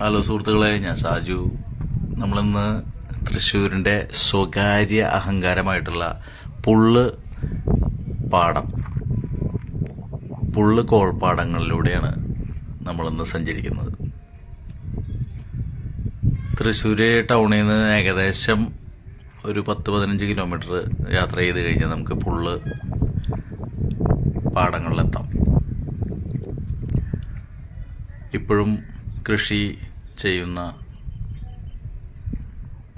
Hello സുഹൃത്തുക്കളെ ഞാൻ സാജു. നമ്മളിന്ന് തൃശ്ശൂരിന്റെ സ്വകാര്യ അഹങ്കാരമായിട്ടുള്ള പുള്ള് പാടം പുള്ള് കോൾപ്പാടങ്ങളിലൂടെയാണ് നമ്മളിന്ന് സഞ്ചരിക്കുന്നത്. തൃശ്ശൂർ ടൗണിൽ നിന്ന് ഏകദേശം ഒരു പത്ത് പതിനഞ്ച് കിലോമീറ്റർ യാത്ര ചെയ്ത് കഴിഞ്ഞാൽ നമുക്ക് പുള്ള് പാടങ്ങളിലെത്താം. ഇപ്പോഴും കൃഷി ചെയ്യുന്ന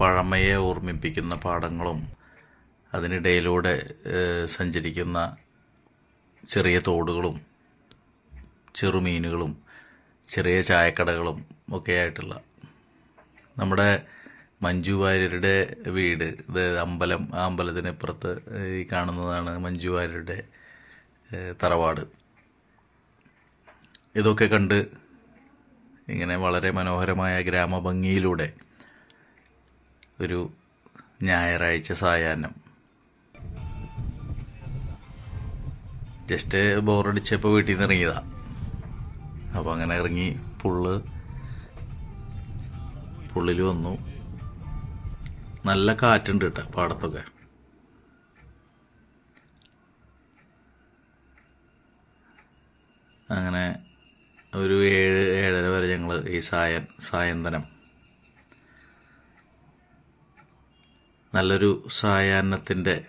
പഴമയെ ഓർമ്മിപ്പിക്കുന്ന പാടങ്ങളും അതിനിടയിലൂടെ സഞ്ചരിക്കുന്ന ചെറിയ തോടുകളും ചെറുമീനുകളും ചെറിയ ചായക്കടകളും ഒക്കെയായിട്ടുള്ള നമ്മുടെ മഞ്ജു വാര്യരുടെ വീട് അതായത് അമ്പലം ആ അമ്പലത്തിന് ഇപ്പുറത്ത് ഈ കാണുന്നതാണ് മഞ്ജു വാര്യരുടെ തറവാട്. ഇതൊക്കെ കണ്ട് ഇങ്ങനെ വളരെ മനോഹരമായ ഗ്രാമഭംഗിയിലൂടെ ഒരു ഞായറാഴ്ച സായാഹ്നം. ജസ്റ്റ് ബോറടിച്ചപ്പോൾ വീട്ടിൽ നിന്ന് ഇറങ്ങിയതാ. അപ്പോൾ അങ്ങനെ ഇറങ്ങി പുള്ള് പുള്ളിൽ വന്നു. നല്ല കാറ്റുണ്ട് കേട്ടോ പാടത്തൊക്കെ. അങ്ങനെ ഒരു ഏഴ് ഈ സായൻ സായന്തനം. നല്ലൊരു സായാഹ്നത്തിന്റെ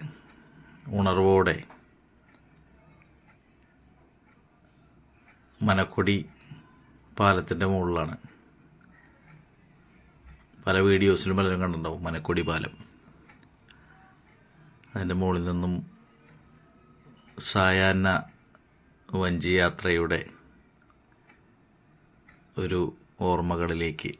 ഉണർവോടെ മനക്കൊടി പാലത്തിന്റെ മുകളിലാണ്. പല വീഡിയോസിലും പലരും കണ്ടിട്ടുണ്ടാവും മനക്കൊടി പാലം. അതിന്റെ മുകളിൽ നിന്നും സായാഹ്ന വഞ്ചി യാത്രയുടെ ഒരു ഓർമ്മകളിലേക്ക്.